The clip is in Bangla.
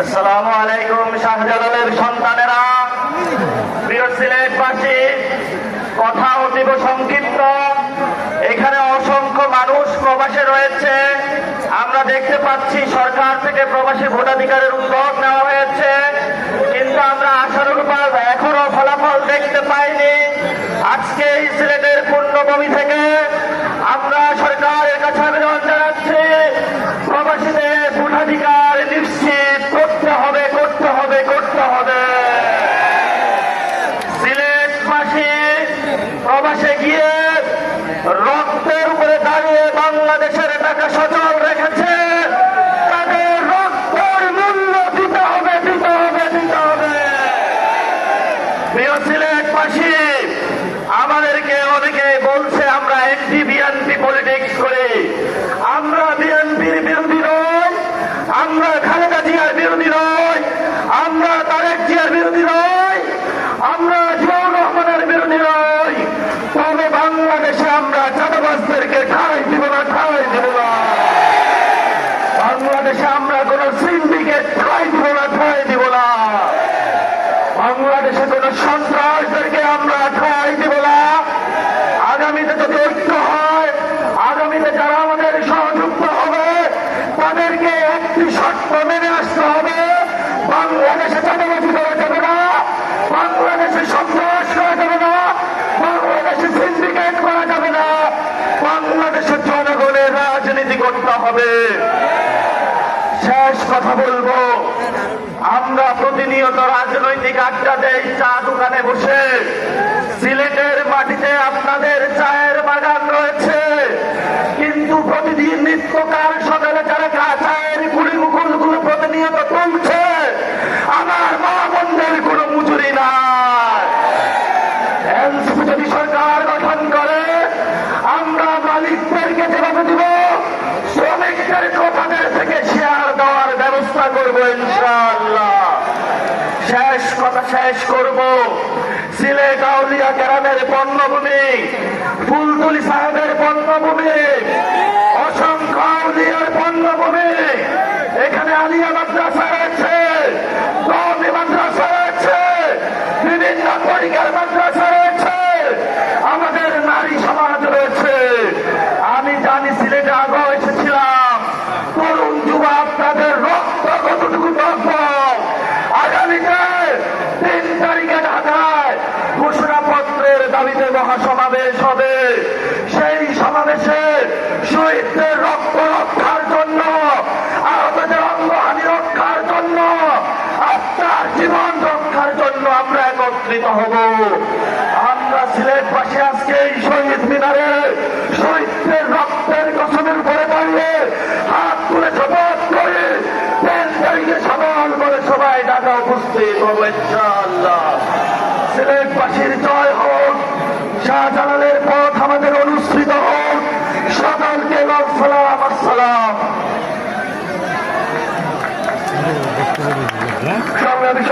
আসসালামু আলাইকুম শাহজালালের সন্তানেরা। দেখতে পাচ্ছি, সরকার থেকে প্রবাসী ভোটাধিকারের উদ্যোগ নেওয়া হয়েছে। কিন্তু আমরা আশানুরূপ এখনও ফলাফল দেখতে পাইনি। আজকে সিলেটবাসী একটি শর্ত মেনে আসতে হবে। বাংলাদেশে চাঁদাবাজি করা যাবে না, বাংলাদেশে সন্ত্রাস করা যাবে না, বাংলাদেশে সিন্ডিকেট করা যাবে না বাংলাদেশের জনগণের রাজনীতি করতে হবে। শেষ কথা বলব, আমরা প্রতিনিয়ত রাজনৈতিক আড্ডা দেই, চা দোকানে বসে। সিলেটের মাটিতে আপনাদের চায়ের বাগান রয়েছে, কিন্তু প্রতিদিন নিত্যকাল সকালে শেষ, কথা শেষ করব। সিলেট আউলিয়া গ্রামের পণ্যভূমি ফুলতুলি সাহেবের পণ্যভূমি অসংখ্য আউলিয়ার পণ্যভূমি এখানে আলিয়া মাদ্রাসা রয়েছে মাদ্রাসা রয়েছে, বিভিন্ন পরিকার মাদ্রাসা দাবিতে মহাসমাবেশ হবে। সেই সমাবেশে শহীদদের রক্ত রক্ষার জন্য, আহতদের অঙ্গহানি রক্ষার জন্য, আত্মার জীবন রক্ষার জন্য আমরা একত্রিত হব। আমরা সিলেটবাসী আজকে এই শহীদ মিনারে শহীদদের রক্তের কসমের উপরে দাঁড়িয়ে হাত তুলে শপথ করে সবল করে সবাই ঢাকা উপস্থিত হব, ইনশাআল্লাহ। সিলেটবাসীর জয় হোক। শাহজালালের পথ আমাদের অনুসৃত হোক। সকলকে সালাম আসসালাম সংগ্রামী